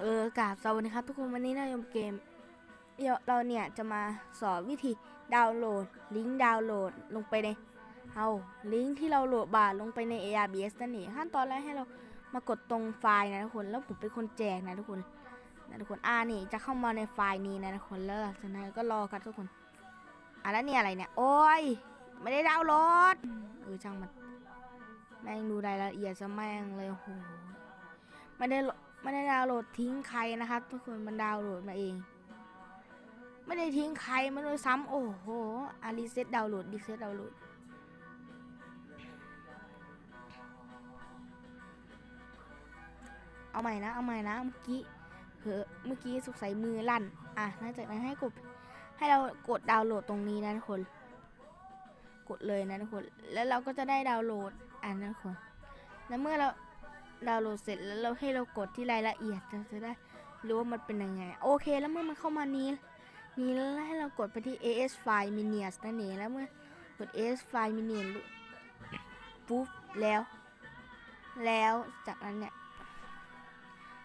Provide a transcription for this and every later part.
เออกราบสวัสดีครับ ทุกคนวันนี้เราอยู่เกมเดี๋ยวเราเนี่ยจะมาสอนวิธีดาวน์โหลด ลิงก์ดาวน์โหลดลงไปในเอาลิงก์ที่เราโหลดบาร์ลงไปใน ARBS นั่นเองขั้นตอนแรกให้เรามากดตรงไฟล์นะทุกคนแล้วผมเป็นคนแจกนะทุกคนนะทุกคนอ่านี่จะเข้ามาในไฟล์นี้นะทุกคนแล้วหลังจากนั้นก็รอกันทุกคนอะแล้วเนี่ยอะไรเนี่ยโอ้ยไม่ได้ดาวน์โหลดเออช่างมันแม่งดูรายละเอียดซะแม่งเลยโอ้โหไม่ได้ ไม่ได้ดาวน์โหลดทิ้งใครนะครับทุกคนมันดาวน์โหลดมาเอง ไม่ได้ทิ้งใครมันเลยซ้ำโอ้โหอารีเซ็ตดาวน์โหลดรีเซ็ตดาวน์โหลดเอาใหม่นะเอาใหม่นะเมื่อกี้เหอเมื่อกี้สงสัยมือลั่น อะหลังจากนั้นให้กดให้เรากดดาวน์โหลดตรงนี้นะทุกคน กดเลยนะทุกคน แล้วเราก็จะได้ดาวน์โหลดอะนะทุกคน แล้วเมื่อเรา ดาวน์โหลดเสร็จแล้วเราให้เรากดที่รายละเอียดเราจะได้รู้ว่ามันเป็นยังไง โอเคแล้วเมื่อมันเข้ามานี้นี้แล้วให้เรากดไปที่ AS File Minions นั่นเองแล้วเมื่อกด AS File Minions ปุ๊บแล้ว แล้วจากนั้นเนี่ย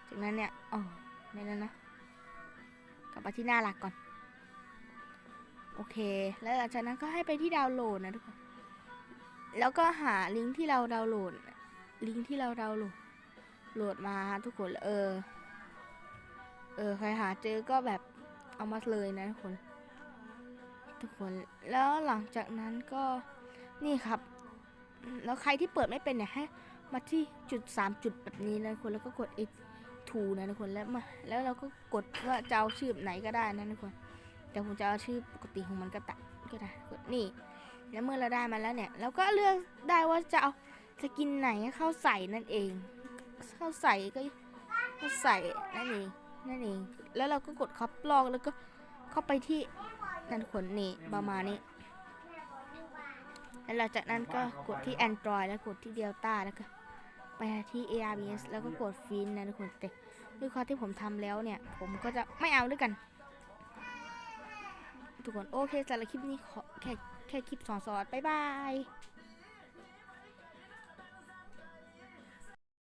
จากนั้นเนี่ยอ๋อในนั้นนะกลับมาที่หน้าหลักก่อน โอเค แล้วหลังจากนั้นก็ให้ไปที่ดาวน์โหลดนะทุกคนแล้วก็หาลิงก์ที่เราดาวน์โหลดลิงก์ที่เราดาวน์โหลด โหลดมาทุกคนเออ เออใครหาเจอก็แบบเอามาเลยนะทุกคน ทุกคนแล้วหลังจากนั้นก็นี่ครับ แล้วใครที่เปิดไม่เป็นเนี่ยให้มาที่จุดสามจุดแบบนี้นะทุกคนแล้วก็กด F 2นะทุกคนแล้วมาแล้วเราก็กดว่าจะเอาชื่อไหนก็ได้นะทุกคน แต่ผมจะเอาชื่อปกติของมันก็ตัดก็ได้กดนี่แล้วเมื่อเราได้มาแล้วเนี่ย เราก็เลือกได้ว่าจะเอาสกินไหนเข้าใส่นั่นเอง เข้าใส่ก็เข้าใส่นั่นเองนั่นเอง แล้วเราก็กดคับลอกแล้วก็เข้าไปที่นันขนนี่ประมาณนี้แล้วหลังจากนั้นก็กดที่ Android แล้วกดที่ Delta แล้วก็ไปที่ ARBS แล้วก็กดฟินนะทุกคนแต่ด้วยความที่ผมทำแล้วเนี่ย ผมก็จะไม่เอาด้วยกัน ทุกคนโอเคสำหรับคลิปนี้ขอแค่แค่คลิปสอนๆบ๊ายบาย